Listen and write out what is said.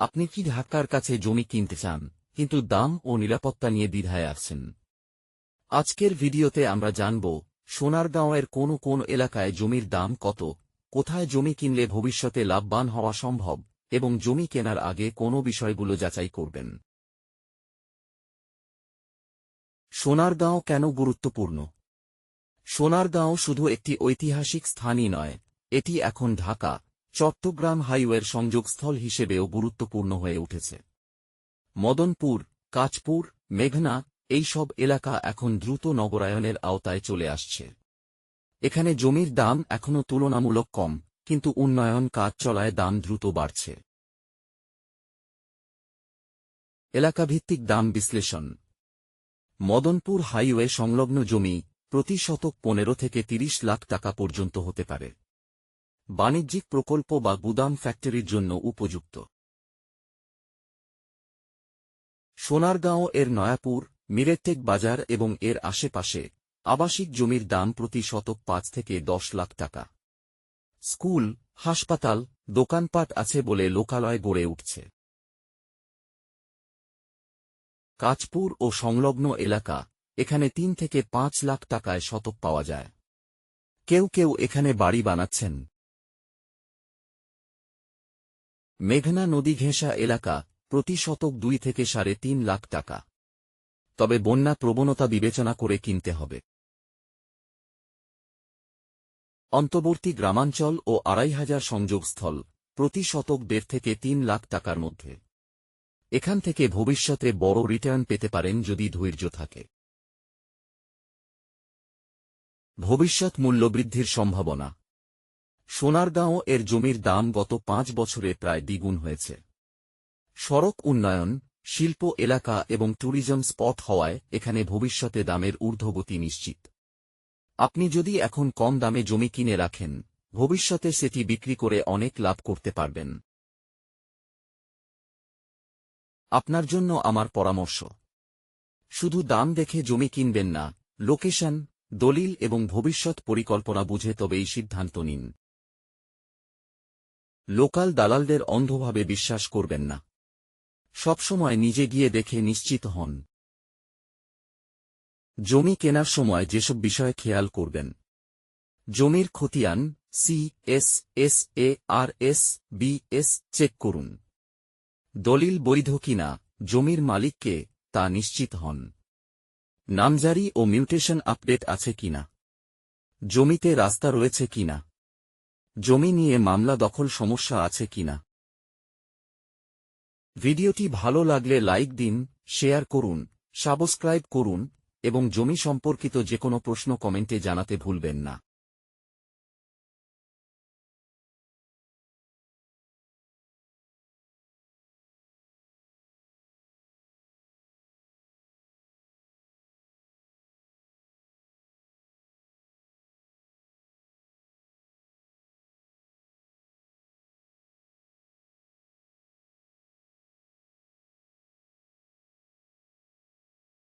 আপনি কি ঢাকার কাছে জমি কিনতে চান, কিন্তু দাম ও নিরাপত্তা নিয়ে দ্বিধায় আছেন? আজকের ভিডিওতে আমরা জানব, সোনারগাঁওয়ের কোন কোন এলাকায় জমির দাম কত, কোথায় জমি কিনলে ভবিষ্যতে লাভবান হওয়া সম্ভব, এবং জমি কেনার আগে কোন বিষয়গুলো যাচাই করবেন? সোনারগাঁও কেন গুরুত্বপূর্ণ? সোনারগাঁও শুধু একটি ঐতিহাসিক স্থানই নয়, এটি এখন ঢাকা চট্টগ্রাম হাইওয়ের সংযোগস্থল হিসেবেও গুরুত্বপূর্ণ হয়ে উঠেছে। মদনপুর, কাচপুর, মেঘনা এই সব এলাকা এখন দ্রুত নগরায়নের আওতায় চলে আসছে। এখানে জমির দাম এখনও তুলনামূলক কম, কিন্তু উন্নয়ন কাজ চলায় দাম দ্রুত বাড়ছে। এলাকাভিত্তিক দাম বিশ্লেষণ। মদনপুর হাইওয়ে সংলগ্ন জমি প্রতি শতক পনেরো থেকে ৩০ লাখ টাকা পর্যন্ত হতে পারে। বাণিজ্যিক প্রকল্প বা গুদাম ফ্যাক্টরির জন্য উপযুক্ত। সোনারগাঁও এর নয়াপুর মিরেটেক বাজার এবং এর আশেপাশে আবাসিক জমির দাম প্রতি শতক পাঁচ থেকে দশ লাখ টাকা। স্কুল, হাসপাতাল, দোকানপাট আছে বলে লোকালয় গড়ে উঠছে। কাজপুর ও সংলগ্ন এলাকা এখানে তিন থেকে পাঁচ লাখ টাকায় শতক পাওয়া যায়। কেউ কেউ এখানে বাড়ি বানাচ্ছেন। মেঘনা নদী ঘেঁষা এলাকা প্রতি শতক দুই থেকে সাড়ে তিন লাখ টাকা। তবে বন্যা প্রবণতা বিবেচনা করে কিনতে হবে। অন্তর্বর্তী গ্রামাঞ্চল ও আড়াই হাজার সংযোগস্থল প্রতি শতক দেড় থেকে তিন লাখ টাকার মধ্যে। এখান থেকে ভবিষ্যতে বড় রিটার্ন পেতে পারেন যদি ধৈর্য থাকে। ভবিষ্যৎ মূল্যবৃদ্ধির সম্ভাবনা। সোনারগাঁও এর জমির দাম গত পাঁচ বছরে প্রায় দ্বিগুণ হয়েছে। সড়ক উন্নয়ন, শিল্প এলাকা এবং ট্যুরিজম স্পট হওয়ায় এখানে ভবিষ্যতে দামের ঊর্ধ্বগতি নিশ্চিত। আপনি যদি এখন কম দামে জমি কিনে রাখেন, ভবিষ্যতে সেটি বিক্রি করে অনেক লাভ করতে পারবেন। আপনার জন্য আমার পরামর্শ। শুধু দাম দেখে জমি কিনবেন না, লোকেশন, দলিল এবং ভবিষ্যৎ পরিকল্পনা বুঝে তবেই সিদ্ধান্ত নিন। লোকাল দালালদের অন্ধভাবে বিশ্বাস করবেন না। সবসময় নিজে গিয়ে দেখে নিশ্চিত হন। জমি কেনার সময় যেসব বিষয়ে খেয়াল করবেন। জমির খতিয়ান C S S A R S B S check করুন। দলিল বৈধ কিনা, জমির মালিককে তা নিশ্চিত হন। নামজারি ও মিউটেশন আপডেট আছে কিনা। জমিতে রাস্তা রয়েছে কিনা। জমি নিয়ে মামলা দখল সমস্যা আছে কিনা? ভিডিওটি ভালো লাগলে লাইক দিন, শেয়ার করুন, সাবস্ক্রাইব করুন, এবং জমি সম্পর্কিত যে কোনো প্রশ্ন কমেন্টে জানাতে ভুলবেন না।